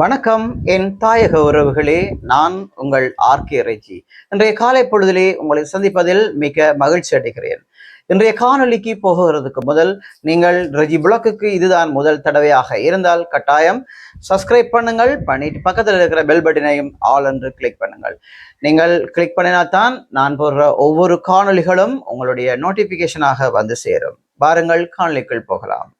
வணக்கம் என் தாயக உறவுகளே. நான் உங்கள் ஆர்கே இறைச்சி இன்றைய காலை பொழுதிலே உங்களை சந்திப்பதில் மிக மகிழ்ச்சி அடைகிறேன். இன்றைய காணொலிக்கு போகிறதுக்கு முதல் நீங்கள் ரெஜி புளக்குக்கு இதுதான் முதல் தடவையாக இருந்தால் கட்டாயம் சப்ஸ்கிரைப் பண்ணுங்கள். பண்ணிட்டு பக்கத்தில் இருக்கிற பெல் பட்டனையும் ஆல் என்று கிளிக் பண்ணுங்கள். நீங்கள் கிளிக் பண்ணினால்தான் நான் போடுற ஒவ்வொரு காணொளிகளும் உங்களுடைய நோட்டிபிகேஷனாக வந்து சேரும். வாருங்கள் காணொலிக்குள் போகலாம்.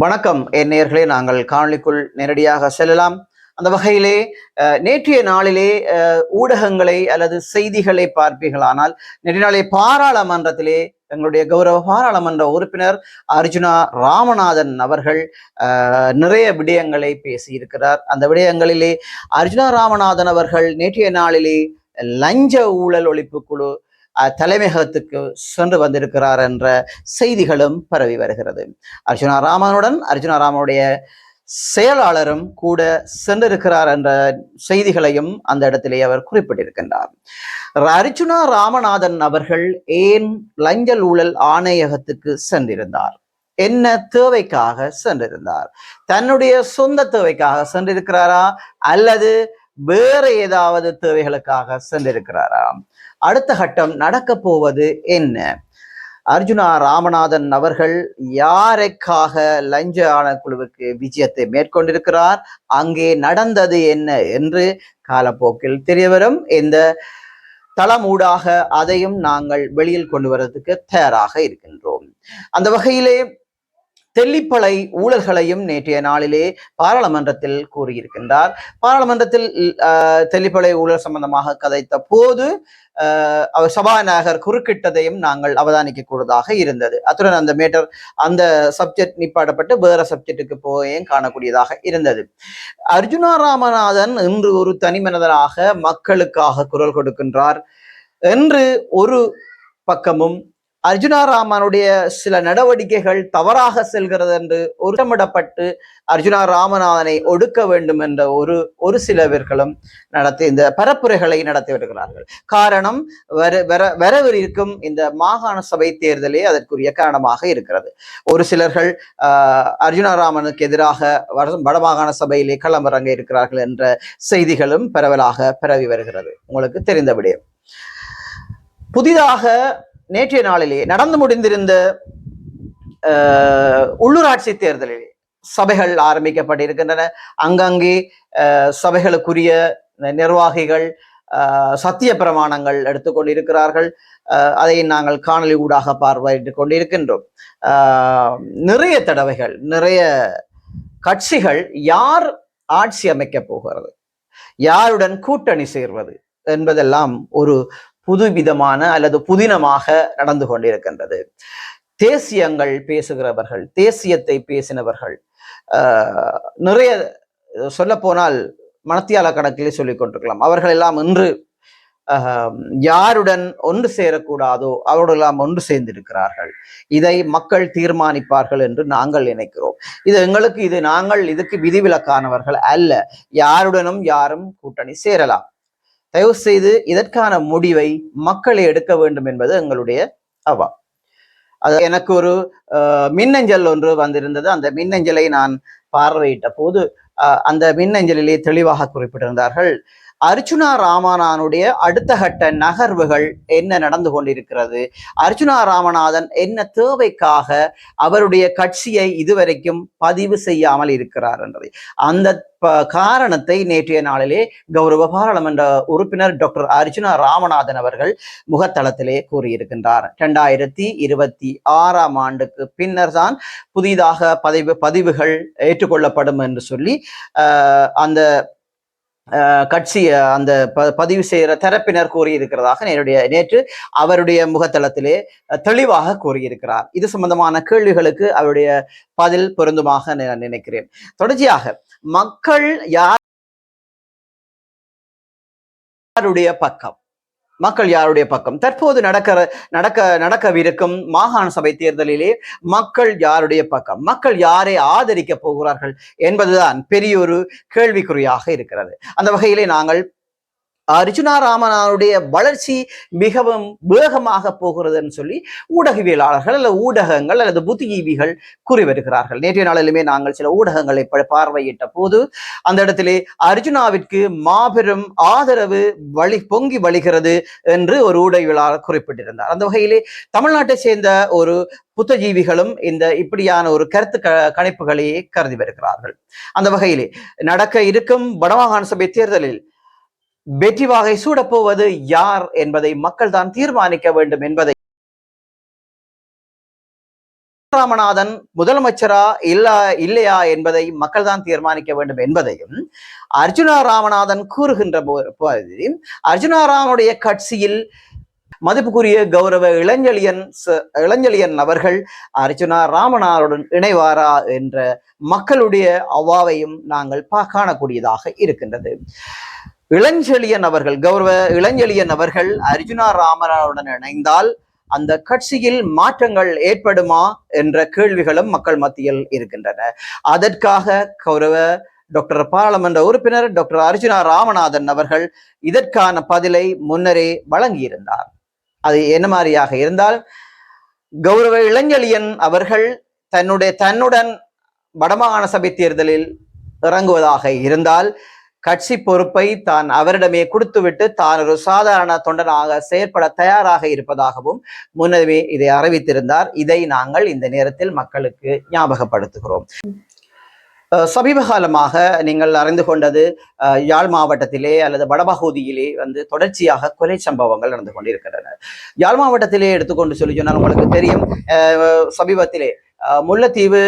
வணக்கம் என் நேர்களே நாங்கள் காணொலிக்குள் நேரடியாக செல்லலாம். அந்த வகையிலே நேற்றைய நாளிலே ஊடகங்களை அல்லது செய்திகளை பார்ப்பீர்களானால் நேற்றைய நாளே பாராளுமன்றத்திலே எங்களுடைய கௌரவ பாராளுமன்ற உறுப்பினர் அர்ஜுனா ராமநாதன் அவர்கள் நிறைய விடயங்களை பேசியிருக்கிறார். அந்த விடயங்களிலே அர்ஜுனா ராமநாதன் அவர்கள் நேற்றைய நாளிலே லஞ்ச ஊழல் ஒழிப்பு குழு தலைமையகத்துக்கு சென்று வந்திருக்கிறார் என்ற செய்திகளும் பரவி வருகிறது. அர்ஜுனா ராமனுடன் அர்ஜுனா ராமனுடைய செயலாளரும் கூட சென்றிருக்கிறார் என்ற செய்திகளையும் அந்த இடத்திலே அவர் குறிப்பிட்டிருக்கின்றார். அர்ஜுனா ராமநாதன் அவர்கள் ஏன் லஞ்சல் ஊழல் ஆணையகத்துக்கு சென்றிருந்தார்? என்ன தேவைக்காக சென்றிருந்தார்? தன்னுடைய சொந்த தேவைக்காக சென்றிருக்கிறாரா? அல்லது வேற ஏதாவது தேவைகளுக்காக சென்றிருக்கிறாரா அடுத்த கட்டம் நடக்க போவது என்ன? அர்ஜுனா ராமநாதன் அவர்கள் யாருக்காக லஞ்ச ஆணைக்குழுவுக்கு விஜயத்தை மேற்கொண்டிருக்கிறார்? அங்கே நடந்தது என்ன என்று காலப்போக்கில் தெரியவரும். இந்த தளமூடாக அதையும் நாங்கள் வெளியில் கொண்டு வரதுக்கு தயாராக இருக்கின்றோம். அந்த வகையிலே தெல்லிப்பளை ஊழல்களையும் நேற்றைய நாளிலே பாராளுமன்றத்தில் கூறியிருக்கின்றார். பாராளுமன்றத்தில் தெல்லிப்பளை ஊழல் சம்பந்தமாக கதைத்த போது அவர் சபாநாயகர் குறுக்கிட்டதையும் நாங்கள் அவதானிக்க கூடதாக இருந்தது. அத்துடன் அந்த மேட்டர் அந்த சப்ஜெக்ட் நிப்பாடப்பட்டு வேற சப்ஜெக்டுக்கு போயும் காணக்கூடியதாக இருந்தது. அர்ஜுனா ராமநாதன் இன்று ஒரு தனிமனிதராக மக்களுக்காக குரல் கொடுக்கின்றார். என்று ஒரு பக்கமும் அர்ஜுனா ராமனுடைய சில நடவடிக்கைகள் தவறாக செல்கிறது என்று ஒருமிடப்பட்டு அர்ஜுனா ராமநாதனை ஒடுக்க வேண்டும் என்ற ஒரு ஒரு சிலவர்களும் நடத்தி இந்த பரப்புரைகளை நடத்தி வருகிறார்கள். காரணம் வர வர வரவிருக்கும் இந்த மாகாண சபை தேர்தலே அதற்குரிய காரணமாக இருக்கிறது. ஒரு சிலர்கள் ஆஹ், அர்ஜுனா ராமனுக்கு எதிராக வட- வடமாகாண சபையிலே களமிறங்க இருக்கிறார்கள் என்ற செய்திகளும் பரவலாக பரவி வருகிறது. உங்களுக்கு தெரிந்த விடயம். புதிதாக நேற்றைய நாளிலே நடந்து முடிந்திருந்த உள்ளூராட்சி தேர்தலிலே சபைகள் ஆரம்பிக்கப்பட்டிருக்கின்றன. அங்கங்கே சபைகளுக்குரிய நிர்வாகிகள் ஆஹ், சத்திய பிரமாணங்கள் எடுத்துக்கொண்டிருக்கிறார்கள் அதை நாங்கள் காணொலி ஊடாக பார்வையிட்டு கொண்டிருக்கின்றோம். ஆஹ், நிறைய தடவைகள் நிறைய கட்சிகள் யார் ஆட்சி அமைக்கப் போகிறது? யாருடன் கூட்டணி சேர்வது? என்பதெல்லாம் ஒரு புதுவிதமான அல்லது புதினமாக நடந்து கொண்டிருக்கின்றது. தேசியங்கள் பேசுகிறவர்கள் தேசியத்தை பேசினவர்கள் ஆஹ், நிறைய சொல்ல போனால் மனத்தியால கணக்கிலே சொல்லிக் கொண்டிருக்கலாம். அவர்கள் எல்லாம் இன்று ஆஹ், யாருடன் ஒன்று சேரக்கூடாதோ அவர்களெல்லாம் ஒன்று சேர்ந்திருக்கிறார்கள். இதை மக்கள் தீர்மானிப்பார்கள் என்று நாங்கள் நினைக்கிறோம். இது எங்களுக்கு இது நாங்கள் இதுக்கு விதிவிலக்கானவர்கள் அல்ல. யாருடனும் யாரும் கூட்டணி சேரலாம். தயவு செய்து இதற்கான முடிவை மக்களை எடுக்க வேண்டும் என்பது எங்களுடைய அவா அது எனக்கு ஒரு அஹ், மின்னஞ்சல் ஒன்று வந்திருந்தது. அந்த மின்னஞ்சலை நான் பார்வையிட்ட போது அஹ், அந்த மின்னஞ்சலிலே தெளிவாக குறிப்பிட்டிருந்தார்கள். அர்ச்சுனா ராமநாதனுடைய அடுத்த கட்ட நகர்வுகள் என்ன நடந்து கொண்டிருக்கிறது? அர்ச்சுனா ராமநாதன் என்ன தேவைக்காக அவருடைய கட்சியை இதுவரைக்கும் பதிவு செய்யாமல் இருக்கிறார் என்பதை. அந்த ப- காரணத்தை நேற்றைய நாளிலே கௌரவ பாராளுமன்ற உறுப்பினர் டாக்டர் அர்ஜுனா ராமநாதன் அவர்கள் முகத்தளத்திலே கூறியிருக்கின்றார். இரண்டாயிரத்தி இருபத்தி ஆறாம் ஆண்டுக்கு பின்னர் தான் புதிதாக பதிவு பதிவுகள் ஏற்றுக்கொள்ளப்படும் என்று சொல்லி அந்த கட்சி அந்த ப- பதிவு செய்கிற தரப்பினர் கூறியிருக்கிறதாக என்னுடைய நேற்று அவருடைய முகத்தளத்திலே தெளிவாக கூறியிருக்கிறார். இது சம்பந்தமான கேள்விகளுக்கு அவருடைய பதில் பொருந்துமாக நான் நினைக்கிறேன். தொடர்ச்சியாக மக்கள் யாருடைய பக்கம்? மக்கள் யாருடைய பக்கம்? தற்போது நடக்கிற நடக்க நடக்கவிருக்கும் மாகாண சபை தேர்தலிலே மக்கள் யாருடைய பக்கம்? மக்கள் யாரை ஆதரிக்க போகிறார்கள் என்பதுதான் பெரியொரு கேள்விக்குறியாக இருக்கிறது. அந்த வகையிலே நாங்கள் அர்ஜுனா ராமனாருடைய வளர்ச்சி மிகவும் வேகமாக போகிறதுன்னு சொல்லி ஊடகவியலாளர்கள் அல்லது ஊடகங்கள் அல்லது புத்திஜீவிகள் கூறி வருகிறார்கள். நேற்றைய நாளிலுமே நாங்கள் சில ஊடகங்களை பார்வையிட்ட போது அந்த இடத்திலே அர்ஜுனாவிற்கு மாபெரும் ஆதரவு வழி பொங்கி வழிகிறது என்று ஒரு ஊடகவியலாளர் குறிப்பிட்டிருந்தார். அந்த வகையிலே தமிழ்நாட்டை சேர்ந்த ஒரு புத்தஜீவிகளும் இந்த இப்படியான ஒரு கருத்து க கணிப்புகளையே கருதி வருகிறார்கள். அந்த வகையிலே நடக்க இருக்கும் வடமாகாண சபை தேர்தலில் வெற்றி வாகை சூடப்போவது யார் என்பதை மக்கள் தான் தீர்மானிக்க வேண்டும் என்பதை ராமநாதன் முதலமைச்சரா இல்லா இல்லையா என்பதை மக்கள் தான் தீர்மானிக்க வேண்டும் என்பதையும் அர்ஜுனா ராமநாதன் கூறுகின்ற போது அர்ஜுனா ராமனுடைய கட்சியில் மதிப்புக்குரிய கௌரவ இளஞ்செழியன் ச- இளஞ்செழியன் அவர்கள் அர்ஜுனா ராமனாருடன் இணைவாரா என்ற மக்களுடைய அவாவையும் நாங்கள் பா காணக்கூடியதாக இருக்கின்றது. இளஞ்செழியன் அவர்கள் கௌரவ இளஞ்செழியன் அவர்கள் அர்ஜுனா ராமராவுடன் இணைந்தால் அந்த கட்சியில் மாற்றங்கள் ஏற்படுமா என்ற கேள்விகளும் மக்கள் மத்தியில் இருக்கின்றன. அதற்காக கௌரவ டாக்டர் பாராளுமன்ற உறுப்பினர் டாக்டர் அர்ஜுனா ராமநாதன் அவர்கள் இதற்கான பதிலை முன்னரே வழங்கியிருந்தார். அது என்ன மாதிரியாக இருந்தால் கௌரவ இளஞ்செழியன் அவர்கள் தன்னுடைய தன்னுடன் வடமாகாண சபை தேர்தலில் இறங்குவதாக இருந்தால் கட்சி பொறுப்பை தான் அவரிடமே கொடுத்துவிட்டு தான் ஒரு சாதாரண தொண்டனாக செயற்பட தயாராக இருப்பதாகவும் முன்னமே இதை அறிவித்திருந்தார். இதை நாங்கள் இந்த நேரத்தில் மக்களுக்கு ஞாபகப்படுத்துகிறோம். அஹ் சமீப காலமாக நீங்கள் அறிந்து கொண்டது யாழ் மாவட்டத்திலே அல்லது வடபகுதியிலே வந்து தொடர்ச்சியாக கொலை சம்பவங்கள் நடந்து கொண்டிருக்கின்றன. யாழ் மாவட்டத்திலே எடுத்துக்கொண்டு சொல்லி சொன்னால் உங்களுக்கு தெரியும் அஹ் சமீபத்திலே முல்லைத்தீவு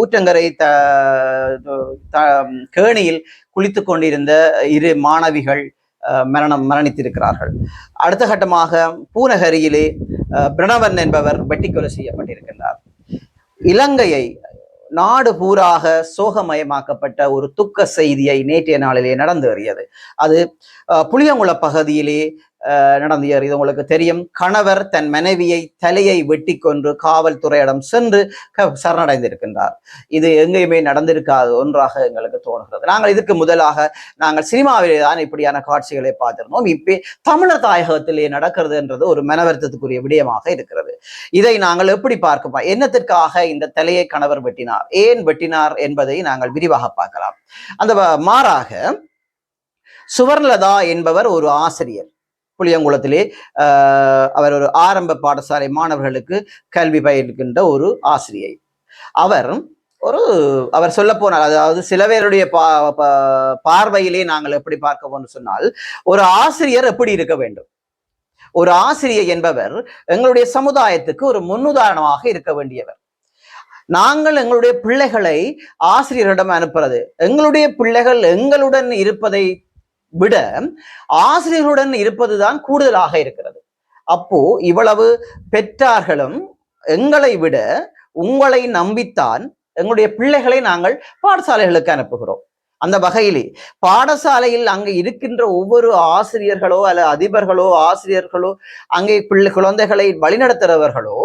ஊற்றங்கரை த கேணியில் குளித்து கொண்டிருந்த இரு மாணவிகள் அஹ் மரணம் மரணித்திருக்கிறார்கள். அடுத்த கட்டமாக பூநகரியிலே அஹ் பிரணவன் என்பவர் வெட்டி கொலை செய்யப்பட்டிருக்கின்றார். இலங்கையை நாடு பூராக சோகமயமாக்கப்பட்ட ஒரு துக்க செய்தியை நேற்றைய நாளிலே நடந்தேறியது. அது அஹ், புளியங்குள பகுதியிலே அஹ், இது உங்களுக்கு தெரியும். கணவர் தன் மனைவியை தலையை வெட்டி கொன்று காவல்துறையிடம் சென்று சரணடைந்திருக்கின்றார். இது எங்கேயுமே நடந்திருக்காது. ஒன்றாக எங்களுக்கு தோணுகிறது நாங்கள் இதுக்கு முதலாக நாங்கள் சினிமாவிலே தான் இப்படியான காட்சிகளை பார்த்திருந்தோம். இப்போ தமிழர் தாயகத்திலே நடக்கிறதுன்றது ஒரு மனவருத்தத்துக்குரிய விடயமாக இருக்கிறது. இதை நாங்கள் எப்படி பார்க்க என்னத்திற்காக இந்த தலையை கணவர் வெட்டினார்? ஏன் வெட்டினார் என்பதை நாங்கள் விரிவாக பார்க்கலாம். அந்த மாறாக சுவர்ணலதா என்பவர் ஒரு ஆசிரியர். புளியங்குளத்திலே ஆஹ், அவர் ஒரு ஆரம்ப பாடசாலை மாணவர்களுக்கு கல்வி பயிர்க்கின்ற ஒரு ஆசிரியை. அவர் ஒரு அவர் சொல்ல போனால் அதாவது சில பேருடைய பா பார்வையிலே நாங்கள் எப்படி பார்க்க சொன்னால் ஒரு ஆசிரியர் எப்படி இருக்க வேண்டும்? ஒரு ஆசிரியர் என்பவர் எங்களுடைய சமுதாயத்துக்கு ஒரு முன்னுதாரணமாக இருக்க வேண்டியவர். நாங்கள் எங்களுடைய பிள்ளைகளை ஆசிரியரிடம் அனுப்புறது எங்களுடைய பிள்ளைகள் எங்களுடன் இருப்பதை விட ஆசிரியர்களுடன் இருப்பதுதான் கூடுதலாக இருக்கிறது. அப்போ இவ்வளவு பெற்றார்களும் எங்களை விட உங்களை நம்பித்தான் எங்களுடைய பிள்ளைகளை நாங்கள் பாடசாலைகளுக்கு அனுப்புகிறோம். அந்த வகையிலே பாடசாலையில் அங்கே இருக்கின்ற ஒவ்வொரு ஆசிரியர்களோ அல்ல அதிபர்களோ ஆசிரியர்களோ அங்கே பிள்ளை குழந்தைகளை வழிநடத்துகிறவர்களோ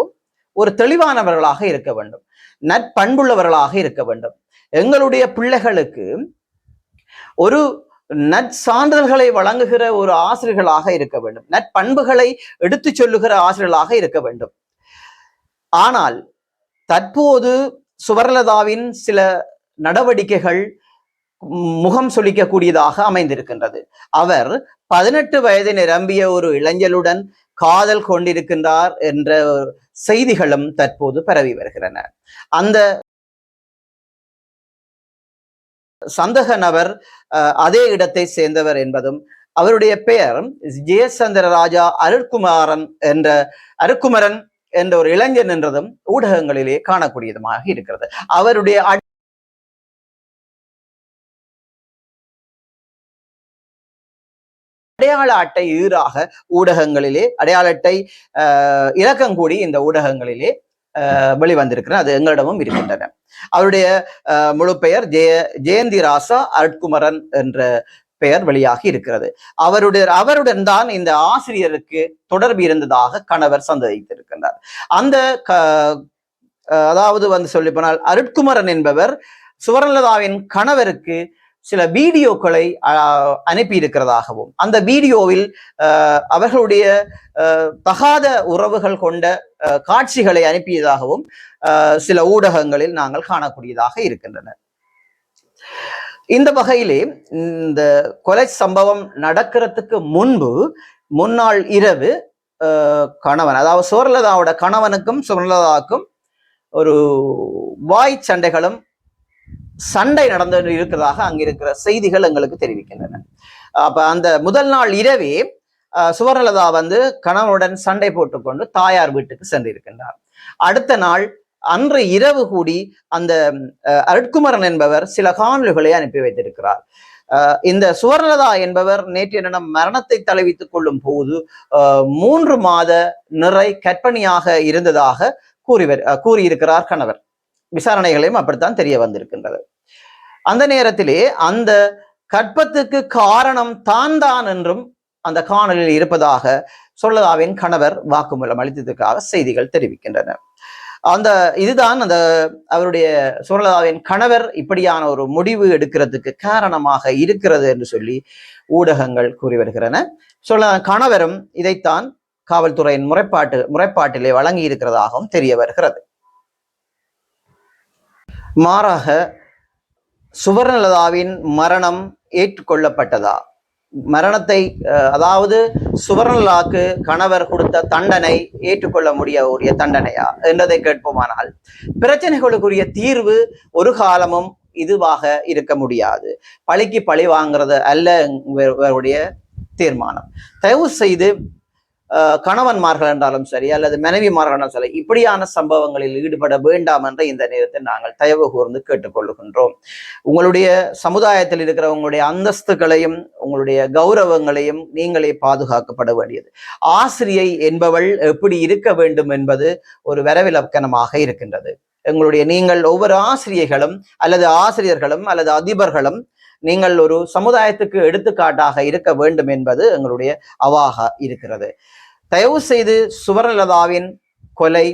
ஒரு தெளிவானவர்களாக இருக்க வேண்டும். நற்பண்புள்ளவர்களாக இருக்க வேண்டும். எங்களுடைய பிள்ளைகளுக்கு ஒரு நற்சான்றிதழ்களை வழங்குகிற ஒரு ஆசிரியர்களாக இருக்க வேண்டும். நற்பண்புகளை எடுத்துச் சொல்லுகிற ஆசிரியர்களாக இருக்க வேண்டும். ஆனால் தற்போது சுவர்லதாவின் சில நடவடிக்கைகள் முகம் சொலிக்கக்கூடியதாக அமைந்திருக்கின்றது. அவர் பதினெட்டு வயது நிரம்பிய ஒரு இளைஞருடன் காதல் கொண்டிருக்கின்றார் என்ற செய்திகளும் தற்போது பரவி வருகின்றன. அந்த சந்தக நபர் அதே இடத்தை சேர்ந்தவர் என்பதும் அவருடைய பெயர் ஜெயசந்திர ராஜா அருட்குமாரன் என்ற அருட்குமரன் என்ற ஒரு இளைஞன் என்றதும் ஊடகங்களிலே காணக்கூடியதுமாக இருக்கிறது. அவருடைய அடையாள அட்டை ஈராக ஊடகங்களிலே அடையாள அட்டை இலக்கம் கூடி இந்த ஊடகங்களிலே வெளிவந்திருக்கிறது அது எங்களிடமும் இருக்கின்றன. அவருடைய அஹ், முழு பெயர் ஜெய ஜெயந்தி ராசா அருட்குமரன் என்ற பெயர் வெளியாகி இருக்கிறது. அவருடைய அவருடன் தான் இந்த ஆசிரியருக்கு தொடர்பு இருந்ததாக கணவர் சந்தேகித்திருக்கின்றார். அந்த அதாவது வந்து சொல்லி போனால் அருட்குமரன் என்பவர் சுவர்ணலதாவின் கணவருக்கு சில வீடியோக்களை அனுப்பி இருக்கிறதாகவும் அந்த வீடியோவில் அவர்களுடைய தகாத உறவுகள் கொண்ட காட்சிகளை அனுப்பியதாகவும் சில ஊடகங்களில் நாங்கள் காணக்கூடியதாக இருக்கின்றன இந்த வகையிலே இந்த கொலை சம்பவம் நடக்கிறதுக்கு முன்பு முன்னாள் இரவு கணவன் அதாவது சுவர்லதாவோட கணவனுக்கும் சுவர்லதாவுக்கும் ஒரு வாய் சண்டைகளும் சண்டை நடந்து இருக்கிறதாக அங்கிருக்கிற செய்திகள் எங்களுக்கு தெரிவிக்கின்றன. அப்ப அந்த முதல் நாள் இரவே சுவர்ணலதா வந்து கணவனுடன் சண்டை போட்டுக்கொண்டு தாயார் வீட்டுக்கு சென்றிருக்கின்றார். அடுத்த நாள் அன்று இரவு கூடி அந்த அருட்குமரன் என்பவர் சில காணொலிகளை அனுப்பி வைத்திருக்கிறார். இந்த சுவர்ணலதா என்பவர் நேற்றைய தினம் மரணத்தை தலைவித்துக் கொள்ளும் போது மூன்று மாத நிறை கற்பனையாக இருந்ததாக கூறி கூறியிருக்கிறார் கணவர். விசாரணைகளையும் அப்படித்தான் தெரிய வந்திருக்கின்றது. அந்த நேரத்திலே அந்த கற்பத்துக்கு காரணம் தான் தான் என்றும் அந்த காணொலியில் இருப்பதாக சொல்லதாவின் கணவர் வாக்குமூலம் அளித்ததற்காக செய்திகள் தெரிவிக்கின்றன. அந்த இதுதான் அந்த அவருடைய சுரலதாவின் கணவர் இப்படியான ஒரு முடிவு எடுக்கிறதுக்கு காரணமாக இருக்கிறது என்று சொல்லி ஊடகங்கள் கூறி வருகிறன சொல்ல கணவரும் இதைத்தான் காவல்துறையின் முறைப்பாட்டு முறைப்பாட்டிலே வழங்கி இருக்கிறதாகவும் தெரிய வருகிறது. மாறாக சுவர்ணலதாவின் மரணம் ஏற்றுக்கொள்ளப்பட்டதா? மரணத்தை அதாவது சுவர்ணலாக்கு கணவர் கொடுத்த தண்டனை ஏற்றுக்கொள்ள முடிய உரிய தண்டனையா? என்றதை கேட்போமானால் பிரச்சனைகளுக்குரிய தீர்வு ஒரு காலமும் இதுவாக இருக்க முடியாது. பழிக்கு பழி வாங்குறது அல்ல தீர்மானம். தயவு செய்து கணவன்மார்கள் என்றாலும் சரி அல்லது மனைவிமார்கள் சரி இப்படியான சம்பவங்களில் ஈடுபட வேண்டாம் என்ற இந்த நேரத்தில் நாங்கள் தயவு கூர்ந்து கேட்டுக்கொள்ளுகின்றோம் உங்களுடைய சமுதாயத்தில் இருக்கிற உங்களுடைய அந்தஸ்துகளையும் உங்களுடைய கௌரவங்களையும் நீங்களே பாதுகாக்கப்பட வேண்டியது. ஆசிரியை என்பவள் எப்படி இருக்க வேண்டும் என்பது ஒரு வரவிலக்கணமாக இருக்கின்றது. எங்களுடைய நீங்கள் ஒவ்வொரு ஆசிரியர்களும் அல்லது ஆசிரியர்களும் அல்லது அதிபர்களும் நீங்கள் ஒரு சமுதாயத்துக்கு எடுத்துக்காட்டாக இருக்க வேண்டும் என்பது எங்களுடைய அவாக இருக்கிறது. தயவு செய்து சுவரலதாவின் கொலை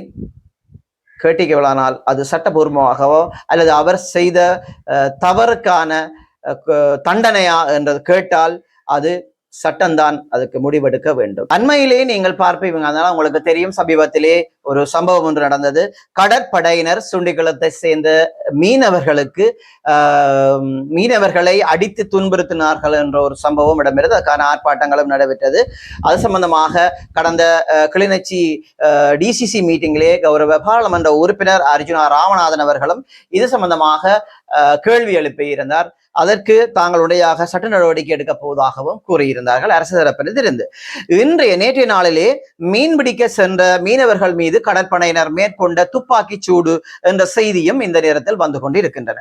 கேட்டிக்கவளானால் அது சட்டபூர்வமாகவோ அல்லது அவர் செய்த தவறுக்கான தண்டனையா என்றது கேட்டால் அது சட்டம்தான் அதுக்கு முடிவெடுக்க வேண்டும். அண்மையிலே நீங்கள் பார்ப்பீங்க அதனால உங்களுக்கு தெரியும் சமீபத்திலே ஒரு சம்பவம் ஒன்று நடந்தது. கடற்படையினர் சுண்டிக்குளத்தை சேர்ந்த மீனவர்களுக்கு மீனவர்களை அடித்து துன்புறுத்தினார்கள் என்ற ஒரு சம்பவம் இடம்பெறுது அதுக்கான ஆர்ப்பாட்டங்களும் நடைபெற்றது. அது சம்பந்தமாக கடந்த கிளிநொச்சி டிசிசி மீட்டிங்கிலே கௌரவ பாராளுமன்ற உறுப்பினர் அர்ஜுனா ராமநாதன் அவர்களும் இது சம்பந்தமாக கேள்வி எழுப்பி இருந்தார் அதற்கு தாங்களுடையாக சட்ட நடவடிக்கை எடுக்க போவதாகவும் கூறியிருந்தார்கள் அரசு தரப்பில் இருந்து இன்றைய நேற்றைய நாளிலே மீன்பிடிக்க சென்ற மீனவர்கள் மீது கடற்படையினர் மேற்கொண்ட துப்பாக்கி சூடு என்ற செய்தியும் இந்த நேரத்தில் வந்து கொண்டிருக்கின்றன.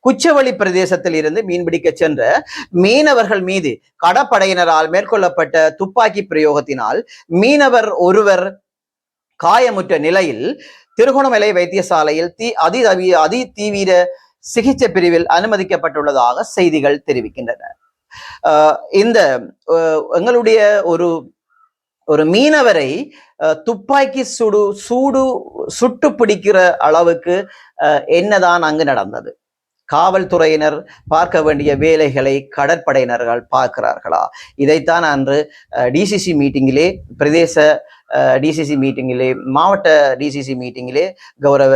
குச்சவெளி பிரதேசத்தில் இருந்து மீன்பிடிக்க சென்ற மீனவர்கள் மீது கடற்படையினரால் மேற்கொள்ளப்பட்ட துப்பாக்கி பிரயோகத்தினால் மீனவர் ஒருவர் காயமுற்ற நிலையில் திருகோணமலை வைத்தியசாலையில் தீ அதி அதி தீவிர சிகிச்சை பிரிவில் அனுமதிக்கப்பட்டுள்ளதாக செய்திகள் தெரிவிக்கின்றன. இந்த எங்களுடைய ஒரு ஒரு மீனவரை துப்பாக்கி சுடு சூடு சுட்டு பிடிக்கிற அளவுக்கு என்னதான் அங்கு நடந்தது. காவல்துறையினர் பார்க்க வேண்டிய வேலைகளை கடற்படையினர்கள் பார்க்கிறார்களா? இதைத்தான் அன்று டிசிசி மீட்டிங்கிலே பிரதேச டிசிசி மீட்டிங்கிலே மாவட்ட டிசிசி மீட்டிங்கிலே கௌரவ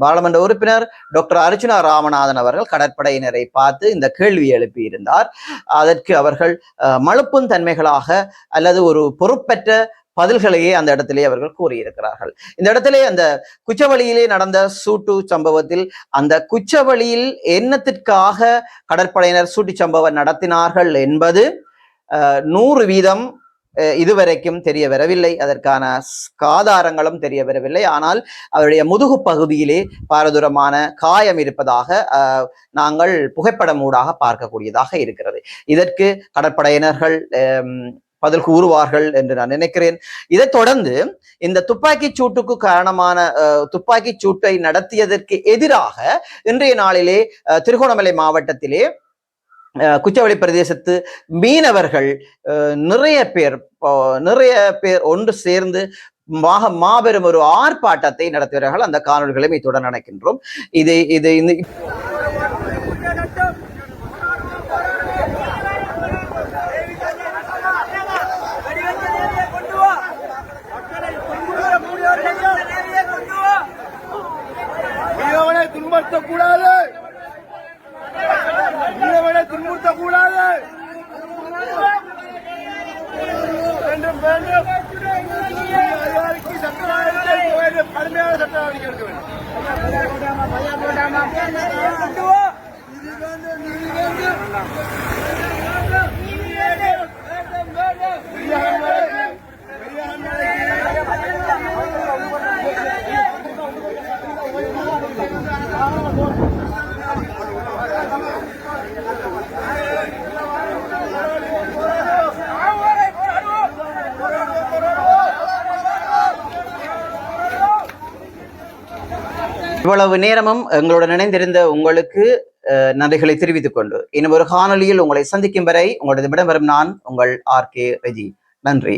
பாராளுமன்ற உறுப்பினர் டாக்டர் அர்ச்சுனா ராமநாதன் அவர்கள் கடற்படையினரை பார்த்து இந்த கேள்வி எழுப்பியிருந்தார். அதற்கு அவர்கள் மழுப்பும் தன்மைகளாக அல்லது ஒரு பொறுப்பற்ற பதில்களையே அந்த இடத்திலே அவர்கள் கூறியிருக்கிறார்கள். இந்த இடத்திலே அந்த குச்சவழியிலே நடந்த சூட்டு சம்பவத்தில் அந்த குச்சவழியில் என்னத்திற்காக கடற்படையினர் சூட்டு சம்பவம் நடத்தினார்கள் என்பது நூறு வீதம் இதுவரைக்கும் தெரிய வரவில்லை அதற்கான ஆதாரங்களும் தெரிய வரவில்லை ஆனால் அவருடைய முதுகு பகுதியிலே பாரதூரமான காயம் இருப்பதாக நாங்கள் புகைப்படம் ஊடாக பார்க்கக்கூடியதாக இருக்கிறது. இதற்கு கடற்படையினர்கள் பதில் கூறுவார்கள் என்று நான் நினைக்கிறேன். இதைத் தொடர்ந்து இந்த துப்பாக்கி சூட்டுக்கு காரணமான துப்பாக்கி சூட்டை நடத்தியதற்கு எதிராக இன்றைய நாளிலே திருகோணமலை மாவட்டத்திலே குச்சவெளி பிரதேசத்து மீனவர்கள் அஹ், நிறைய பேர் நிறைய பேர் ஒன்று சேர்ந்து மாக மாபெரும் ஒரு ஆர்ப்பாட்டத்தை நடத்துகிறார்கள் அந்த காணொலிகளையும் இத்துடன் நினைக்கின்றோம் இது இது இந்த மீனவனை துன்புறுத்தக்கூடாது மீனவனை துன்புறுத்தக்கூடாது வேண்டும் வேண்டும் அதிகாரிக்கு சட்ட நடவடிக்கை எடுக்க வேண்டும் கடுமையான சட்ட நடவடிக்கை எடுக்க வேண்டும் இவ்வளவு நேரமும் எங்களுடன் இணைந்திருந்த உங்களுக்கு நன்றிகளை தெரிவித்துக் கொண்டு இன்னும் ஒரு காணொலியில் உங்களை சந்திக்கும் வரை உங்களது விடம்பெறும் நான் உங்கள் ஆர் கே ரஜி நன்றி.